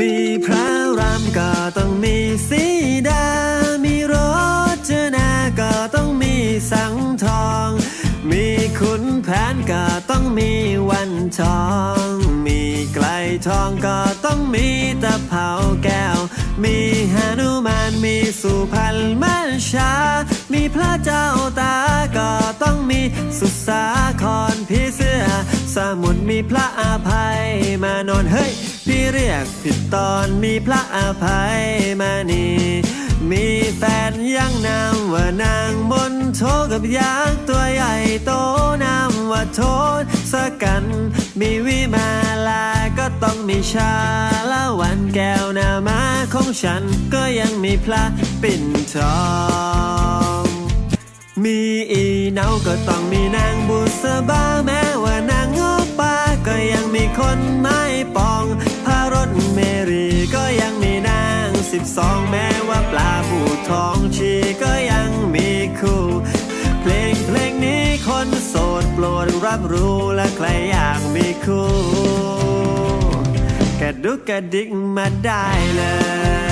มีพระรัมก็ต้องมีสีดา มีรจนาก็ต้องมีสังทอง มีขุนแผนก็ต้องมีวันทอง มีไกลทองก็ต้องมีตะเภาแก้ว มีหานุมานมีสุพรรณมัญชา มีพระเจ้าตาก็ต้องมีสุสาครพี่เสื้อ สมุนมีพระอาภัยมานอนเฮ้ย เรียกผิดตอนมีพระอภัยมานีมีแฟนยังนามว่านางบนโทกับยางตัวใหญ่โตนามว่าโทษสกัน มีวิมาลาก็ต้องมีชาละวันแก้วนามาของฉันก็ยังมีพระปิ่นทองมีอีเนาก็ต้องมีนางบุษบาแม้ว่านางงอปาก็ยังมีคนไม้ปอง 12 แม้ว่าปลาบูทองชีก็ยังมีคู่ เพลงเพลงนี้คนโสดโปรดรับรู้และใครอยากมีคู่กระดุกกระดิกมาได้เลย